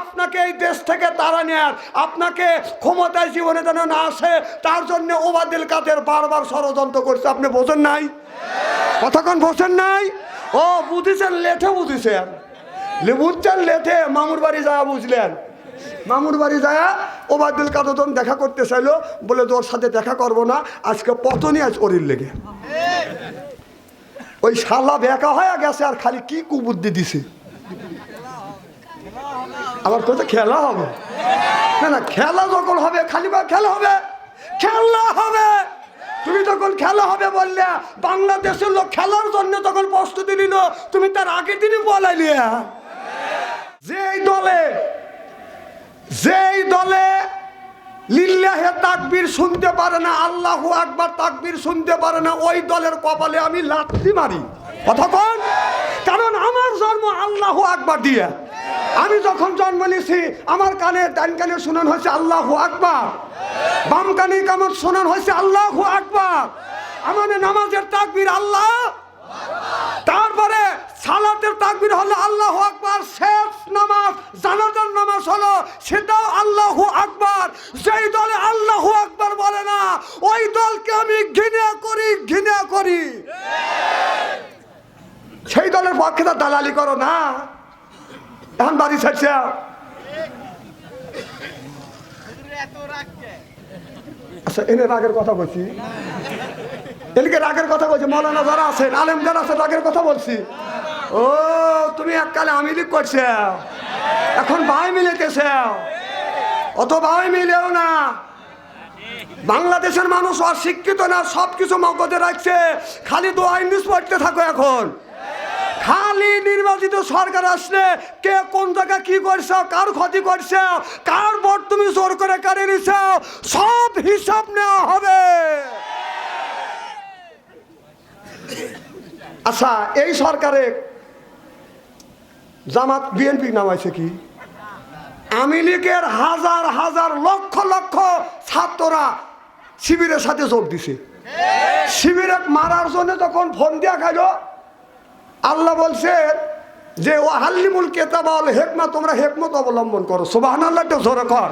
আপনাকে এই দেশ থেকে তারা নেয়ার আপনাকে ক্ষমতায় জীবনে যেন না আসে, তার জন্য ওবাদিল কাদের বারবার ষড়যন্ত্র করছে। আপনি বোঝেন নাই? কতক্ষণ বসেন নাই? ও, বুঝেছেন, লেঠে বুঝেছেন। বুঝছেন লেঠে মামুর বাড়ি যাওয়া বুঝলেন। মামুর বাড়ি যায়, ওবায়দুল কাদন দেখা করতে চাইলো, বলে তোর সাথে দেখা করব না, আজকে পতনই আজ ওরির লেগে। ওই শালা বেকা হয়ে গেছে আর খালি কি কুবুদ্ধি দিছে? আমার কথা খেলা হবে। না না, খেলা যখন হবে, খালি বা খেলা হবে। খেলা হবে। তুমি তখন খেলা হবে বললে, বাংলাদেশের লোক খেলার জন্য তখন প্রস্তুতি নিল। তুমি তার আগের দিনই বলাইলি। যেই দলে যেই দলে লিল্লাহে তাকবীর শুনতে পারে না, আল্লাহ আকবার তাকবীর শুনতে পারে না, ওই দলের কপালে আমি লাথি মারি। কথা কন? কারণ আমার জন্ম আল্লাহ আকবার দিয়ে। আমি যখন জন্ম নিয়েছি আমার কানে ডান কানে শোনান হয়েছে আল্লাহ আকবার। বাম কানে কেমন শোনান হয়েছে আল্লাহ আকবার। আমাদের নামাজের তাকবির আল্লাহ তারপরে সালাতের তাকবির হলো আল্লাহ আকবার শেষ নামাজ জানাজার নামাজ হলো সেটাও আল্লাহ আকবার। যেই দলে আল্লাহ আকবার বলে না ওই দলকে আমি ঘৃণা করি ঘৃণা করি। সেই দলের পক্ষে তো দালালি করো না। এখন বাড়ি ছাড়ছে। আচ্ছা এনে রাগের কথা বলছি। এদিকে রাগের কথা বলছি, মৌলানা যারা আছেন আলেম যারা আছেন রাগের কথা বলছি। ও, তুমি এককালে আমি লিখ করছে। এখন ভাই মিলেতেছে। অত ভাই মিলেও না। বাংলাদেশের মানুষ অশিক্ষিত না সব কিছু মগজে রাখছে। খালি দোয়া ইংলিশ পড়তে থাকো এখন। খালি নির্বাচিত সরকার আসলে কে কোন জায়গা কি করছে, কার ক্ষতি করছে, কার ভোট তুমি জোর করে কারে নিছ, সব হিসাব নেওয়া হবে। আচ্ছা এই সরকারে জামাত বিএনপি নামাইছে কি? আওয়ামী লীগের হাজার হাজার লক্ষ লক্ষ ছাত্ররা শিবিরের সাথে যোগ দিছে। শিবিরে মারার জন্য যখন ফোন দিয়া গেল আল্লাহ বলছেন যে ও হাল্লিমুল কেতাবাল হেকমা তোমরা হেকমত অবলম্বন করো। সোবাহান আল্লাহটা জোরে কর।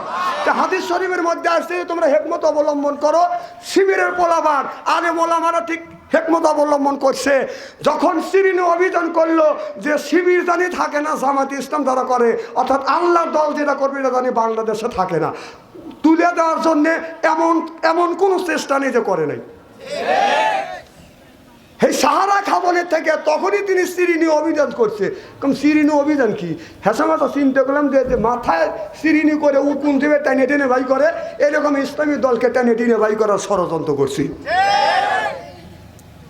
হাদিস শরীফের মধ্যে আসছে যে, তোমরা হেকমত অবলম্বন করো। শিবিরের পোলাবার আরে মোলামারা ঠিক হেকমত অবলম্বন করছে। যখন সিরিনে অভিযান করল যে, শিবির জানি থাকে না জামাত ইসলাম যারা করে, অর্থাৎ আল্লাহর দল যেটা করবে এটা জানি বাংলাদেশে থাকে না। তুলে দেওয়ার জন্যে এমন এমন কোনো চেষ্টা নিজে করে নাই। এই সাহারা খাবনের থেকে তখনই তিনি সিরিনি অভিযান করছে। কম সিরিনি অভিযান কি? হেসামাতা চিন্তা করলাম যে মাথায় সিরিনি করে উকুন দেবে, টেনে টেনে ভাই করে। এরকম ইসলামী দলকে টেনে টেনে ভাই করার ষড়যন্ত্র করছি।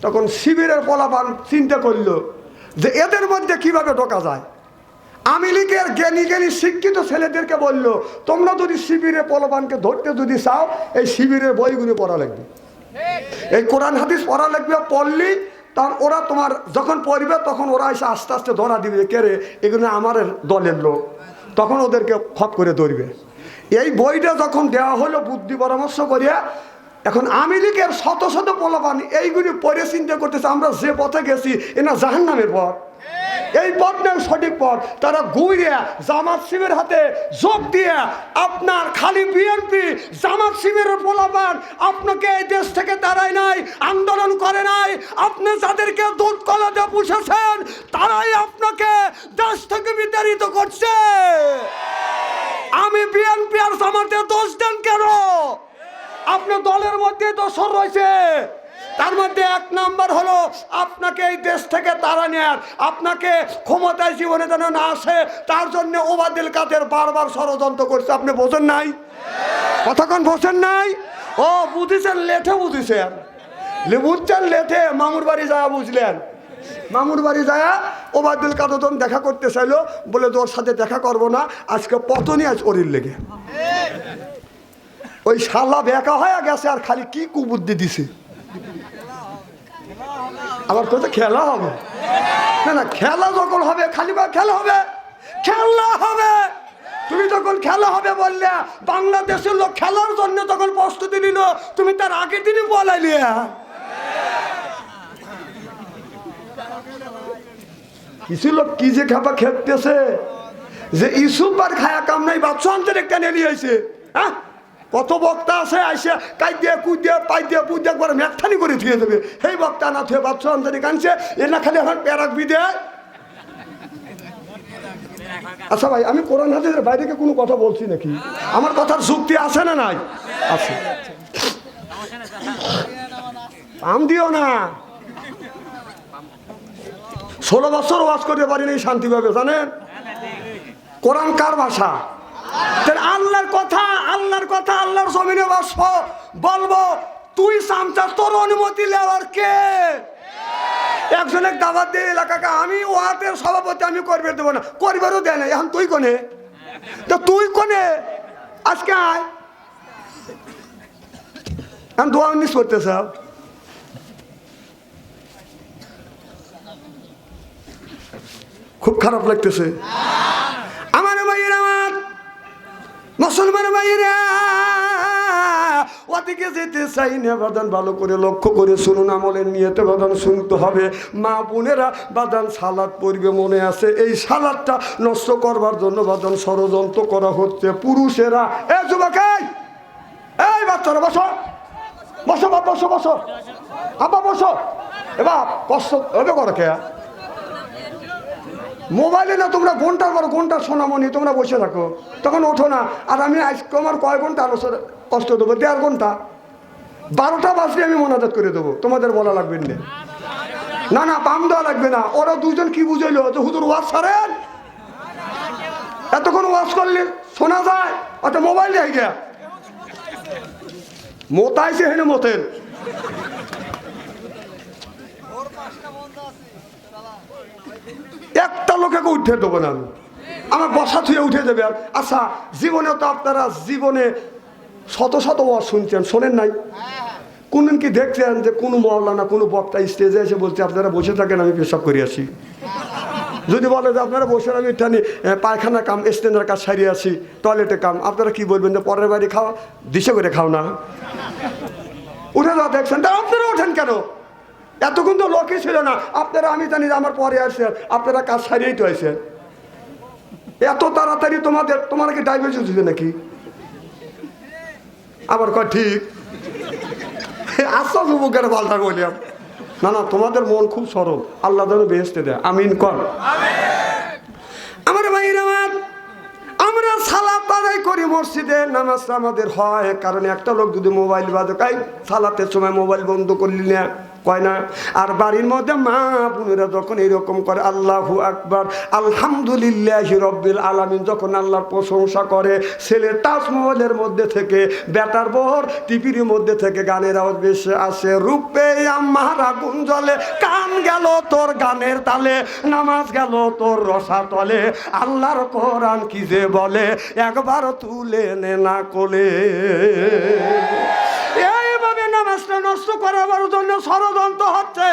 তখন শিবিরের পলাপান চিন্তা করল যে এদের মধ্যে কীভাবে ঢোকা যায়? আমি লীগের জ্ঞানী জ্ঞানী শিক্ষিত ছেলেদেরকে বলল, তোমরা যদি শিবিরের পলাপানকে ধরতে যদি চাও, এই শিবিরের বইগুলি পড়া লাগবে। এই কোরআন হাদিস পড়া লাগবে, পড়লি, তার ওরা তোমার যখন পড়বে, তখন ওরা এসে আস্তে আস্তে ধরা দিবে। কে রে? এগুলো আমার দলের লোক। তখন ওদেরকে খপ করে ধরবে। এই বইটা যখন দেওয়া হলো বুদ্ধি পরামর্শ করিয়া, এখন আমি লীগের শত শত পোলাপান এইগুলি পরে চিন্তা করতেছে, আমরা যে পথে গেছি এনা জাহান্নামের পথ। এই পথ নয় সঠিক পথ। তারা ঘুরিয়া জামাত শিবের হাতে যোগ দিয়ে আপনার খালি বিএনপি জামাত শিবিরের পোলাপান আপনাকে এই দেশ থেকে তারাই নাই, আন্দোলন করে নাই। আপনি যাদেরকে দুধ কলাতে পুষেছেন, তারাই আপনাকে দেশ থেকে বিতাড়িত করছে। আমি বিএনপি আর জামাতে দোষ দেন কেন? আপনার দলের মধ্যে দোষর রয়েছে। তার মধ্যে এক নাম্বার হলো আপনাকে এই দেশ থেকে তারা নেয়ার আপনাকে ক্ষমতায় জীবনে যেন না আসে তার জন্য ওবাদিল কাদের বারবার ষড়যন্ত্র করছে আপনি বোঝেন নাই? কতক্ষণ বসেন নাই? ও বুঝেছেন লেঠে বুঝেছেন। বুঝছেন লেঠে মামুর বাড়ি যাওয়া বুঝলেন। মামুর বাড়ি যায় ওবায়দুল কাদন দেখা করতে চাইলো বলে তোর সাথে দেখা করব না আজকে পতনই আজ ওরির লেগে। ওই শালা বেকা হয়ে গেছে আর খালি কি কুবুদ্ধি দিছে? আমার কথা খেলা হবে। না না, খেলা যখন হবে, খালি বা খেলা হবে খেলা হবে। তুমি যখন খেলা হবে বললে, বাংলাদেশের লোক খেলার জন্য তখন প্রস্তুতি নিল, তুমি তার আগের দিনই বলাইলি। কিছু লোক কি যে খাপা খেতেছে যে ইসুফ বার খায়া কাম নাই বাচ্চা আনতে নিয়ে আইছে হ্যাঁ? কত বক্তা আছে, আইসে কাই দিয়ে কুই দিয়ে পাই দিয়ে পুই দিয়ে একবার ম্যাকথানি করে থুয়ে দেবে। সেই বক্তা না থুয়ে বাচ্চা আনতে কানছে এ না খালি এখন প্যারাক বিদে। আচ্ছা ভাই, আমি কোরআন হাদিসের বাইরে কোনো কথা বলছি নাকি? আমার কথার যুক্তি আছে না নাই? আছে। আম দিও না। ষোলো বছর ওয়াজ করতে পারিনি শান্তিভাবে, জানেন? কোরআন কার ভাষা? আল্লাহর কথা আল্লাহর কথা, আল্লাহর জমিনে বাসব, বলব, তুই সামচা, তোর অনুমতি নেওয়ার কে? একজনের দাবাত দিয়ে এলাকাকে আমি ওয়াতের সভাপতি, আমি করবে দেবো না। করবারও দেয় না। এখন তুই কোনে? তো তুই কোনে? আজকে আয়। এখন দোয়া উনিশ করতেছ? খুব খারাপ লাগতেছে। মুসলমান ভাইয়েরা ওদিকে যেতে চাই না বাদান ভালো করে লক্ষ্য করে শুনুন আমলের নিয়েতে বাদান শুনতে হবে মা বোনেরা বাদান সালাদ পড়বে মনে আছে এই সালাদটা নষ্ট করবার জন্য বাদান ষড়যন্ত্র করা হচ্ছে পুরুষেরা এ যুবক এই! এই বাচ্চারা বসো বসো বাপ বসো বসো আব্বা বসো এবার কষ্ট হবে করো কে মোবাইলে না তোমরা ঘণ্টার পর ঘণ্টা শোনামনি তোমরা বসে থাকো। তখন ওঠো না। আর আমি আজকে আমার কয় ঘণ্টা আলোচনা কষ্ট দেবো? দেড় ঘণ্টা। বারোটা বাজলে আমি মোনাজাত করে দেবো। তোমাদের বলা লাগবে না। না না, বাম দেওয়া লাগবে না। ওরা দুজন কি বুঝাইলো? যে হুদুর ওয়াজ ছাড়েন? এতক্ষণ ওয়াজ করলে শোনা যায়? অত মোবাইল হয়ে গিয়া মোতাইছে হেনে মতেন। একটা লোকেকে উঠে দেবো না আমি। আমার বসা থুয়ে উঠে দেবে আর আচ্ছা জীবনে তো আপনারা জীবনে শত শত ওয়াজ শুনছেন, শোনেন নাই? কোনদিন কি দেখছেন যে কোনো মহলানা কোনো বক্তা স্টেজে এসে বলছে, আপনারা বসে থাকেন, আমি পেশাব করে আসি। যদি বলে যে, আপনারা বসে আমি এখানে পায়খানা কাম স্ট্যান্ডার কাজ সারিয়ে আছি টয়লেটে কাম, আপনারা কি বলবেন যে, পরের বাড়ি খাও দিশে করে খাও না? উঠে যাওয়া দেখছেন, তা আপনারা ওঠেন কেন? এতক্ষণ তো লোকই ছিল না। আপনারা, আমি জানি যে আমার পরে আসছেন। আপনারা কাজ সারিয়েই তো আসেন এত তাড়াতাড়ি তোমাদের, তোমার কি ডায়াবেটিস হচ্ছে নাকি? আবার কয়, ঠিক। আশ্বাস যুবকের পাল্টা বললাম না না, তোমাদের মন খুব সরল। আল্লাহ যেন বেহেস্তে দেয়। আমিন কর। আমার ভাইয়ের আমার, আমরা সালাত আদায় করি মসজিদে, নামাজ আমাদের হয়। কারণ একটা লোক যদি মোবাইল বাজকাই সালাতের সময় মোবাইল বন্ধ করলি না? কয় না? আর বাড়ির মধ্যে মা বোনেরা যখন এরকম করে আল্লাহু আকবার, আলহামদুলিল্লাহ রব্বিল আলামিন, যখন আল্লাহর প্রশংসা করে, ছেলে তাজমহলের মধ্যে থেকে, বেটার বহর টিপির মধ্যে থেকে গানের আওয়াজ বেশি আসে, রূপে আমার আগুন জ্বলে কান গেল তোর গানের তালে, নামাজ গেল তোর রসা তলে, আল্লাহর কোরআন কি যে বলে, একবার তুলে নে না কোলে। করাবার জন্য ষড়যন্ত্র হচ্ছে।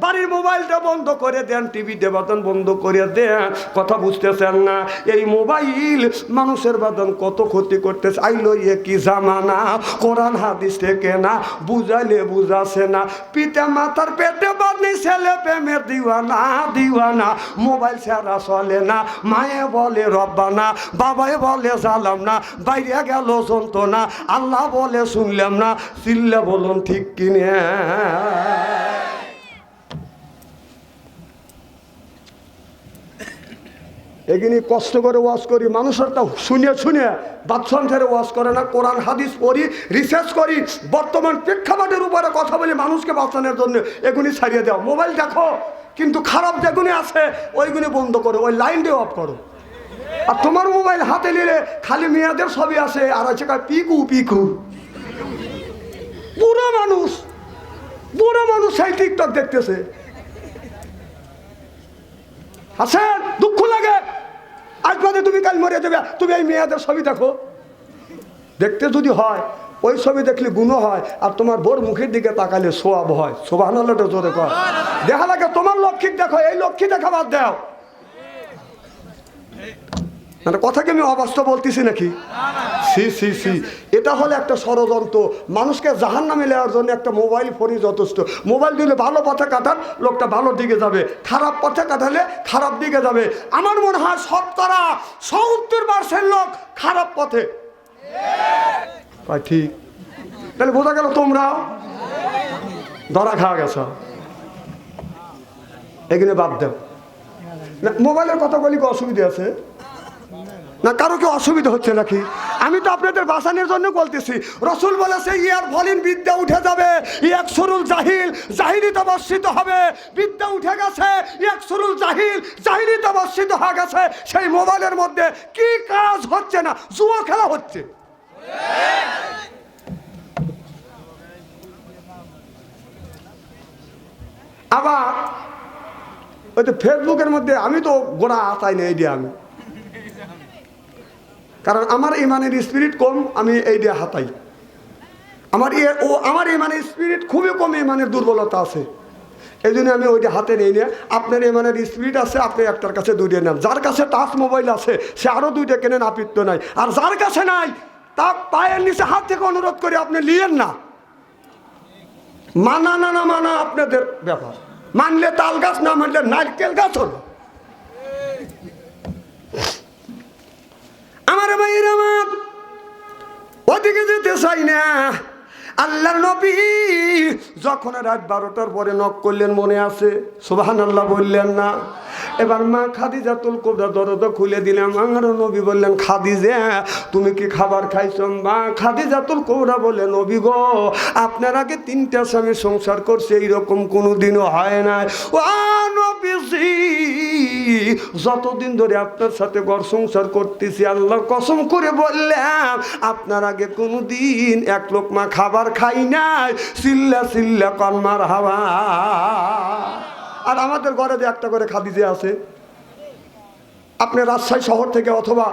বাড়ির মোবাইলটা বন্ধ করে দেন, টিভি দেবাদন বন্ধ করে দেন। কথা বুঝতেছেন না? এই মোবাইল মানুষের বাদন কত ক্ষতি করতেছে। আইলো এ কি জামানা? কোরআন হাদিস থেকে না, বুঝাইলে বুঝাছে না। পিতা মাতার পেটে বাদনি ছেলে প্রেমের দিওয়ানা দিওয়ানা। মোবাইল ছাড়া চলে না। মায়ে বলে, রব্বানা। বাবাই বলে জালাম না। বাইরে গেল যন্ত্রণা। আল্লাহ বলে, শুনলাম না। চিল্লা বলুন, ঠিক কিনে এগিনি কষ্ট করে ওয়াজ করি, মানুষের তা শুনে শুনে বাদশান ছেড়ে ওয়াজ করে না, কোরআন, হাদিস পড়ি রিসার্চ করি, বর্তমান প্রেক্ষাপটের উপরে কথা বলি মানুষকে বাঁচানোর জন্য। এগুলি ছাড়িয়ে দাও। মোবাইল দেখো, কিন্তু খারাপ যেগুলি আছে ওইগুলি বন্ধ করো, ওই লাইনটি অফ করো। আর তোমার মোবাইল হাতে নিলে খালি মেয়েদের ছবি আছে, আর আছে পিকু পিকু। বুড়ো মানুষ। বুড়ো মানুষ সেই টিকটক দেখতেছে। আছে দুঃখ লাগে। আজ তুমি কাল মরে যাবে। তুমি এই মেয়েদের ছবি দেখো। দেখতে যদি হয়, ওই ছবি দেখলে গুণ হয়, আর তোমার বোর মুখের দিকে তাকালে সোয়াব হয়। সোবাহ জোরে কর দেখা লাগে তোমার লক্ষ্মী দেখো, এই লক্ষ্মী দেখা বাদ দাও। মানে কথাকে আমি অবাস্তব বলতেছি নাকি? সি সি সি। এটা হলে একটা ষড়যন্ত্র। মানুষকে জাহান নামে নেওয়ার জন্য একটা মোবাইল ফোনই যথেষ্ট। মোবাইল দিলে ভালো পথে কাটান, লোকটা ভালো দিকে যাবে। খারাপ পথে কাটালে খারাপ দিকে যাবে। আমার মনে হয় শতকরা সত্তর পার্সেন্ট লোক খারাপ পথে। ঠিক। তাহলে বোঝা গেল তোমরা ধরা খাওয়া গেছ। এগুলো বাদ না, মোবাইলের কথা বলি অসুবিধা আছে? না, কারও কি অসুবিধা হচ্ছে নাকি? আমি তো আপনাদের বাসানোর জন্য বলতেছি। রসুল বলেছে ইয়ার ফলিন বিদ্যা উঠে যাবে এক সরুল জাহিল জাহিরিতে বর্ষিত হবে। বিদ্যা উঠে গেছে এক সরুল জাহিল জাহিরিতে বর্ষিত হয়ে গেছে। সেই মোবাইলের মধ্যে কি কাজ হচ্ছে না? জুয়া খেলা হচ্ছে। আবার ওই তো ফেসবুকের মধ্যে আমি তো গোড়া আতাই নেই দিয়ে আমি। কারণ আমার ইমানের স্পিরিট কম, আমি এই দিয়ে হাতাই আমার ইয়ে ও আমার ইমানের স্পিরিট খুবই কম, ইমানের দুর্বলতা আছে। এই জন্য আমি ওইটা হাতে নেই নিয়ে আপনার ইমানের স্পিরিট আছে, আপনি একটার কাছে দুইটা নেন। যার কাছে টাচ মোবাইল আছে, সে আরও দুইটা কেনেন, আপিত্য নাই। আর যার কাছে নাই তা পায়ের নিচে হাত থেকে অনুরোধ করে আপনি নিয়েন না। মানা না না মানা আপনাদের ব্যাপার। মানলে তাল গাছ, না মানলে নারকেল গাছ হলো। আমার ভাইয়ের আমার। ওদিকে যেতে চাই না। আল্লাহর নবী যখন রাত বারোটার পরে নক করলেন, মনে আছে? সুবাহান আল্লাহ বললেন না। এবার মা খাদিজাতুল কোবরা দরজা খুলে দিলাম আমার নবী বললেন, খাদিজা, তুমি কি খাবার খাইছ? মা খাদিজাতুল কোবরা বলে, নবী গো, আপনার আগে তিনটা স্বামী সংসার করছে, এইরকম কোনো দিনও হয় না ও নবীজি! যতদিন ধরে আপনার সাথে ঘর সংসার করতেছি, আল্লাহর কসম করে বললাম, আপনার আগে কোনো দিন এক লোক মা খাবার খাই নাই চিল্লা চিল্লা কনমার হাওয়া। আর আমাদের ঘরে যে একটা করে খাদিজে আছে, আপনি রাজশাহী শহর থেকে অথবা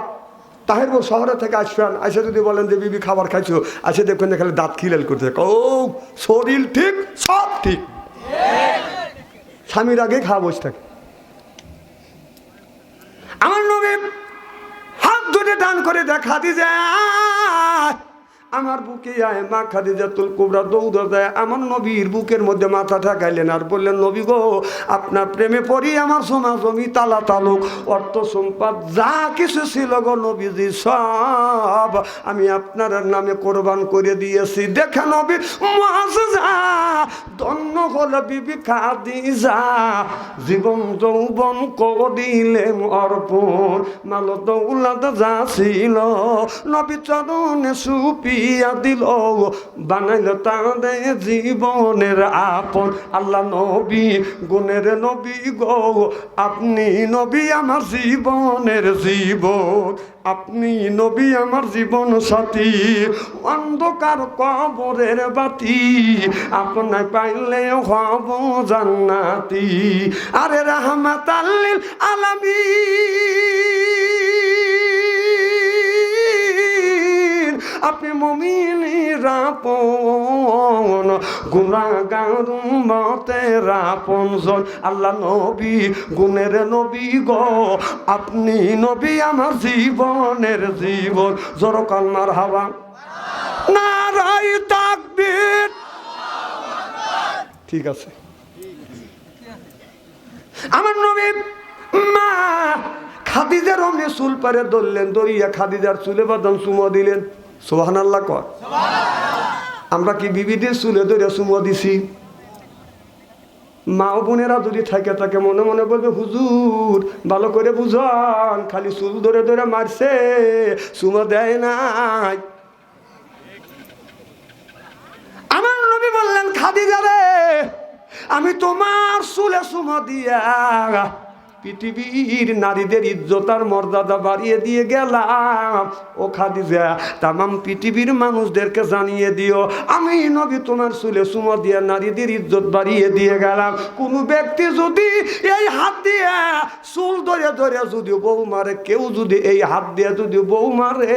তাহিরপুর শহরে থেকে আসবেন এসে যদি বলেন যে, বিবি, খাবার খাইছো? আসে দেখবেন যে, খালি দাঁত খিলাল করছে ও শরীর ঠিক, সব ঠিক। স্বামীর আগে খাওয়া বসে থাকে। আমার নবী হাত ধরে টান করে দেখা দি যায় আমার বুকে আয় মা খাদিজাতুল কুবরা দৌড় দেয়। আমার নবীর বুকের মধ্যে মাথা ঠাকাইলেন আর বললেন, নবী গো, আপনার প্রেমে পড়ি, আমার সোনা জমি তালা তালুক। অর্থ সম্পদ যা কিছু ছিল গো নবীজি সব আমি আপনার নামে কোরবান করে দিয়েছি। দেখে নবী ধন্য হল বিবি খাদিজা। জীবন যৌবন করিলেন অর্পণ। মাল দৌলাদ যা ছিল, নবী চরণে সুপিয়া দিল বানাইল তাদের জীবনের আপন। আল্লাহ নবী, গুণের নবী গো, আপনি নবী আমার জীবনের জীবন। আপনি নবী আমার জীবন সাথী, অন্ধকার কবরের বাতি। আপনায় পাইলে হব জান্নাতি। আরে রাহমাত আলামিন। আল্লাহ নবী, গুণের নবী গো, আপনি নবী আমার জীবনের জীবন। জোর কন্যার হাওয়া নারাই তাকবীর। ঠিক আছে। আমার নবী মা খাদিজার অমনি চুল পারে ধরলেন দরিয়া খাদিজার চুলে বাদাম চুমো দিলেন। সোহান আল্লাহ কর। আমরা কি বিবিদের চুলে ধরে চুমো দিছি? মা বোনেরা যদি থাকে, তাকে মনে মনে বলবে, হুজুর, ভালো করে বুঝান, খালি চুল ধরে ধরে মারছে, চুমো দেয় নাই। আমার নবী বললেন, খাদিজা রে, আমি তোমার চুলে সুমা দিয়া পৃথিবীর নারীদের ইজ্জতার মর্যাদা বাড়িয়ে দিয়ে গেলাম। ও খাদিজা, তামাম পৃথিবীর মানুষদেরকে জানিয়ে দিও, আমি নবী তোমার চুলে সুমা দিয়া নারীদের ইজ্জত বাড়িয়ে দিয়ে গেলাম। কোনো ব্যক্তি যদি এই হাত দিয়ে চুল ধরে ধরে যদি বউ মারে, কেউ যদি এই হাত দিয়ে যদি বউ মারে,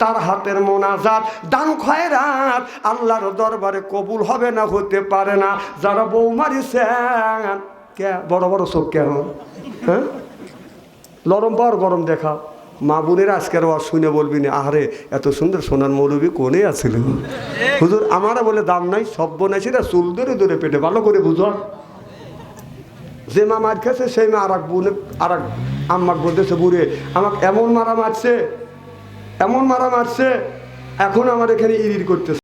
তার হাতের মোনাজাত দান খয়রাত আল্লাহর দরবারে কবুল হবে না, হতে পারে না। যারা বউ মারিছেন কে? বড় বড় চোখ কেন হ্যাঁ? লরম পাওয়ার গরম দেখা। মা বোনের আজকের ওয়াজ শুনে বলবি না, আহারে, এত সুন্দর সোনার মৌলবী কোনে আছিল? হুজুর, আমারা বলে দাম নাই, সব বোনাইছিরা চুল ধরে ধরে পেটে, ভালো করে বুঝো। যে মা মার খেয়েছে, সেই মা আর এক বোনে আর এক আম্মাক বলতেছে বুড়ে, আমাকে এমন মারা মারছে, এমন মারা মারছে, এখন আমার এখানে ইরির করতেছে।